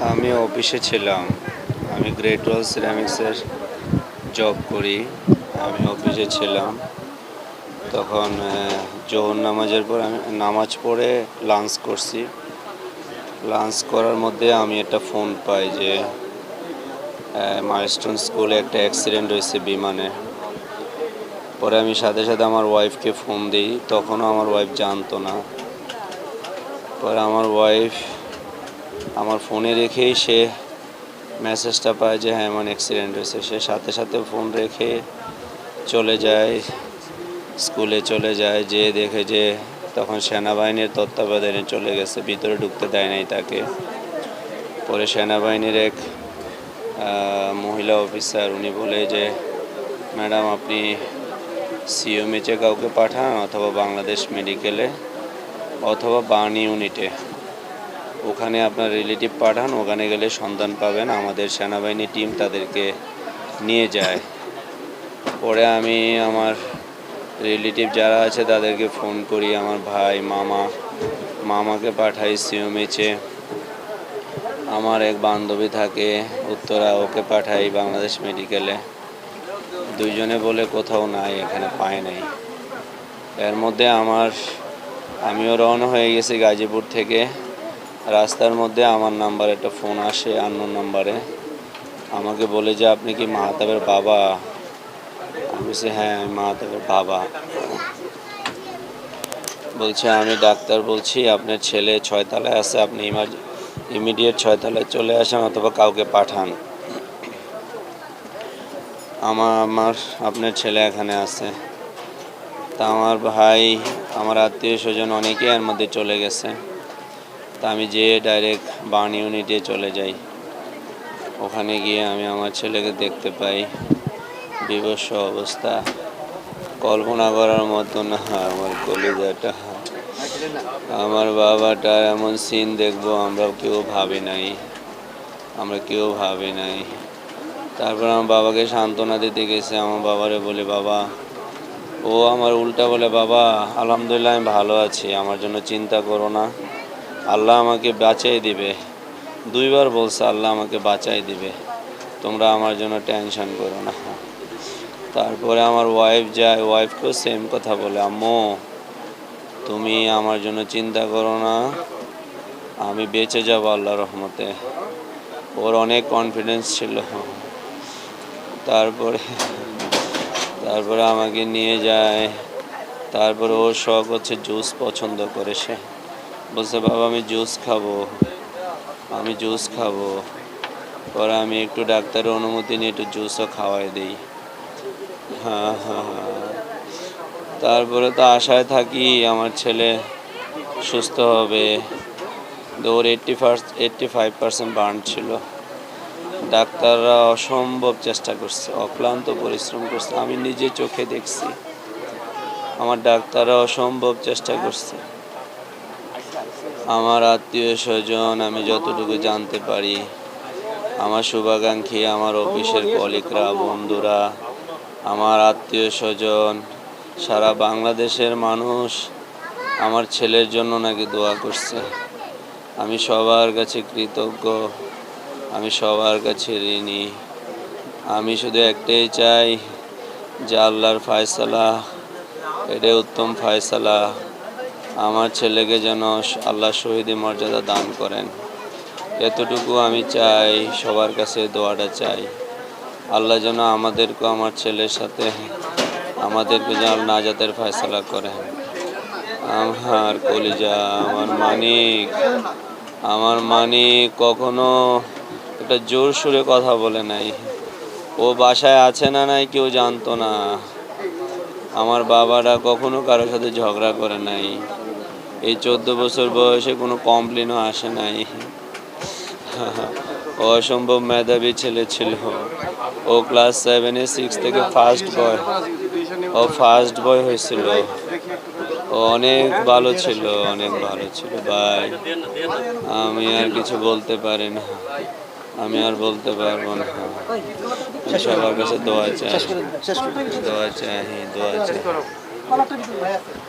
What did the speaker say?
আমি অফিসে ছিলাম। আমি গ্রেট ওয়াল সিরামিক্সের জব করি। আমি অফিসে ছিলাম। তখন জোহর নামাজের পর আমি নামাজ পড়ে লাঞ্চ করছি। লাঞ্চ করার মধ্যে আমি একটা ফোন পাই যে মাইলস্টোন স্কুলে একটা অ্যাক্সিডেন্ট হয়েছে বিমানে। পরে আমি সাথে সাথে আমার ওয়াইফকে ফোন দিই। তখনও আমার ওয়াইফ জানতো না। পরে আমার ওয়াইফ আমার ফোনে রেখেই সে মেসেজটা পায় যে হ্যাঁ এমন অ্যাক্সিডেন্ট হয়েছে। সে সাথে সাথে ফোন রেখে চলে যায় স্কুলে চলে যায় যে দেখে যে তখন সেনাবাহিনীর তত্ত্বাবধানে চলে গেছে, ভিতরে ঢুকতে দেয় নাই তাকে। পরে সেনাবাহিনীর এক মহিলা অফিসার উনি বলে যে, ম্যাডাম, আপনি সিওমিচে কাউকে পাঠান অথবা বাংলাদেশ মেডিকেলে অথবা বার্ন ইউনিটে। ওখানে আপনার রিলেটিভ পাঠান, ওখানে গেলে সন্ধান পাবেন, আমাদের সেনাবাহিনী টিম তাদেরকে নিয়ে যায়। পরে আমি আমার রিলেটিভ যারা আছে তাদেরকে ফোন করি, আমার ভাই, মামা। মামাকে পাঠাই সিওমিচে আমার এক বান্ধবী থাকে, উত্তরা, ওকে পাঠাই বাংলাদেশ মেডিকেলে দুইজনে বলে কোথাও নাই, এখানে পায় নাই। এর মধ্যে আমার, আমিও রওনা হয়ে গেছি গাজীপুর থেকে। রাস্তার মধ্যে আমার নাম্বারে একটা ফোন আসে আননোন নাম্বারে। আমাকে বলে যে, আপনি কি মাহাতাবের বাবা? আমি বলছি হ্যাঁ আমি মাহাতাবের বাবা। বলছে, আমি ডাক্তার বলছি, আপনার ছেলে ছয়তলায় আছে, আপনি ইমিডিয়েট ছয়তলায় চলে আসেন অথবা কাউকে পাঠান। আমার আমার, আপনার ছেলে এখানে আছে। তা আমার ভাই, আমার আত্মীয় স্বজন অনেকেই এর মধ্যে চলে গেছে। তা আমি যেয়ে ডাইরেক্ট বার্ন ইউনিটে চলে যাই। ওখানে গিয়ে আমি আমার ছেলেকে দেখতে পাই। বিবস্ব অবস্থা। কল্পনা করার মতো না, আমার কলিজাটা। আমার বাবাটা এমন সিন দেখব, আমরা কেউ ভাবি নাই। আমরা কেউ ভাবি নাই। তারপর আমার বাবাকে সান্ত্বনা দিতে গেছে। আমার বাবারে বলে, বাবা, ও আমার উল্টা বলে, বাবা, আলহামদুলিল্লাহ, আমি ভালো আছি। আমার জন্য চিন্তা করো না। আল্লাহ আমাকে বাঁচাই দিবে। দুইবার বলছে, আল্লাহ আমাকে বাঁচাই দিবে। তোমরা আমার জন্য টেনশন করো না। তারপরে আমার ওয়াইফ যায় ওয়াইফকেও সেম কথা বলে, আম্মু, তুমি আমার জন্য চিন্তা করো না। আমি বেঁচে যাব আল্লাহ রহমতে। ওর অনেক কনফিডেন্স ছিল। তারপরে তারপরে আমাকে নিয়ে যায়। তারপরে ওর শখ হচ্ছে জুস পছন্দ করে সে। বলছে, বাবা, আমি জুস খাব। আমি জুস খাব। পরে আমি একটু ডাক্তারের অনুমতি নিয়ে একটু জুসও খাওয়াই দিই। হ্যাঁ হ্যাঁ হ্যাঁ। তারপরে তো আশায় থাকি আমার ছেলে সুস্থ হবে। দৌড় eighty first eighty five percent burn ছিল। ডাক্তাররা অসম্ভব চেষ্টা করছে, অক্লান্ত পরিশ্রম করছে। আমি নিজে চোখে দেখছি। আমার ডাক্তাররা অসম্ভব চেষ্টা করছে। আমার আত্মীয় স্বজন, আমি যতটুকু জানতে পারি, আমার শুভাকাঙ্ক্ষী, আমার অফিসের কলিকরা বন্ধুরা, আমার আত্মীয় স্বজন, সারা বাংলাদেশের মানুষ আমার ছেলের জন্য নাকি দোয়া করছে। আমি সবার কাছে কৃতজ্ঞ, আমি সবার কাছে ঋণী। আমি শুধু একটাই চাই যে আল্লাহর ফায়সালা, এটাই উত্তম ফায়সালা। আমার ছেলেকে যেন আল্লাহ শহীদি মর্যাদা দান করেন। এতটুকু আমি চাই, সবার কাছে দোয়াটা চাই। আল্লাহ যেন আমাদেরকে, আমার ছেলের সাথে আমাদেরকে যেন নাজাতের ফয়সালা করেন। আমার কলিজা, আমার মানিক আমার মানিক কখনো একটা জোর সুরে কথা বলে নাই। ও বাসায় আছে না নাই কেউ জানতো না। আমার বাবারা কখনো কারোর সাথে ঝগড়া করে নাই। এই চোদ্দ বছর বয়সে কোনো কমপ্লেনও আসে নাই। অসম্ভব মেধাবী ছেলে ছিল। ও ক্লাস সেভেনে সিক্স থেকে ফার্স্ট বয় ও ফার্স্ট বয় হয়েছিল। অনেক ভালো ছিল, অনেক ভালো ছিল। ভাই, আমি আর কিছু বলতে পারি না। আমি আর বলতে পারব না। সবার কাছে দোয়া চাই। দোয়া চাই দোয়া চাই।